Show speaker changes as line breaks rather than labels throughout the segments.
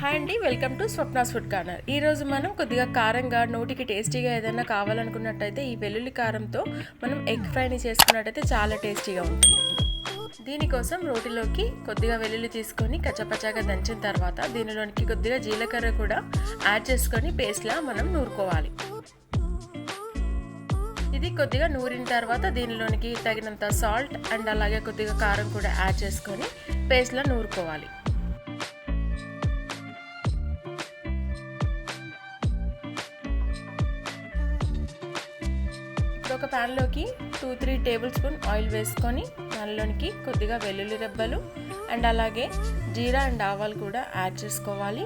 Hi అండి welcome to Swapna's food corner. ఈరోజు మనం కొద్దిగా కారంగా నోటికి టేస్టీగా ఏదైనా కావాలనుకున్నట్టయితే ఈ వెల్లుల్లి కారంతో మనం ఎగ్ ఫ్రైని చేసుకున్నట్టయితే చాలా టేస్టీగా ఉంటుంది. దీనికోసం రోటిలోకి కొద్దిగా వెల్లుల్లి తీసుకొని కచ్చపచ్చాగా దంచిన తర్వాత దీనిలోనికి కొద్దిగా జీలకర్ర కూడా యాడ్ చేసుకొని పేస్ట్లా మనం నూరుకోవాలి. ఇది కొద్దిగా నూరిన తర్వాత దీనిలోనికి తగినంత సాల్ట్ అండ్ అలాగే కొద్దిగా కారం కూడా యాడ్ చేసుకొని పేస్ట్లా నూరుకోవాలి. ఇప్పుడు ఒక ప్యాన్లోకి two three tablespoon oil వేసుకొని దానిలోనికి కొద్దిగా వెల్లుల్లి రెబ్బలు అండ్ అలాగే జీరా అండ్ ఆవాలు కూడా యాడ్ చేసుకోవాలి.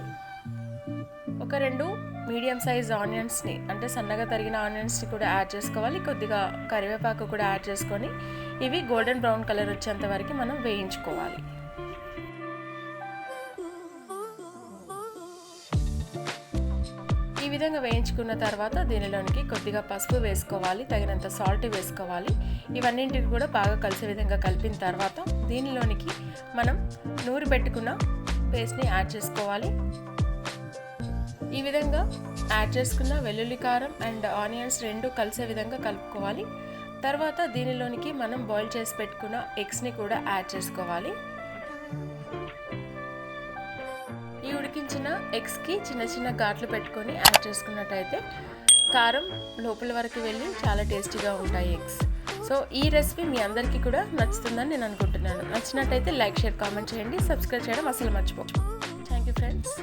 ఒక రెండు మీడియం సైజ్ ఆనియన్స్ని అంటే సన్నగా తరిగిన ఆనియన్స్ని కూడా యాడ్ చేసుకోవాలి. కొద్దిగా కరివేపాకు కూడా యాడ్ చేసుకొని ఇవి గోల్డెన్ బ్రౌన్ కలర్ వచ్చేంత వరకు మనం వేయించుకోవాలి. విధంగా వేయించుకున్న తర్వాత దీనిలోనికి కొద్దిగా పసుపు వేసుకోవాలి తగినంత సాల్ట్ వేసుకోవాలి. ఇవన్నింటిని కూడా బాగా కలిసే విధంగా కలిపిన తర్వాత దీనిలోనికి మనం నూరు పెట్టుకున్న పేస్ట్ని యాడ్ చేసుకోవాలి. ఈ విధంగా యాడ్ చేసుకున్న వెల్లుల్లి కారం అండ్ ఆనియన్స్ రెండు కలిసే విధంగా కలుపుకోవాలి. తర్వాత దీనిలోనికి మనం బాయిల్ చేసి పెట్టుకున్న ఎగ్స్ని కూడా యాడ్ చేసుకోవాలి. ఉడికించిన ఎగ్స్కి చిన్న చిన్న ఘాట్లు పెట్టుకొని యాడ్ చేసుకున్నట్టయితే కారం లోపల వరకు వెళ్ళి చాలా టేస్టీగా ఉంటాయి ఎగ్స్. సో ఈ రెసిపీ మీ అందరికీ కూడా నచ్చుతుందని నేను అనుకుంటున్నాను. నచ్చినట్టయితే లైక్ షేర్ కామెంట్ చేయండి. సబ్స్క్రైబ్ చేయడం అసలు మర్చిపో. Thank you friends.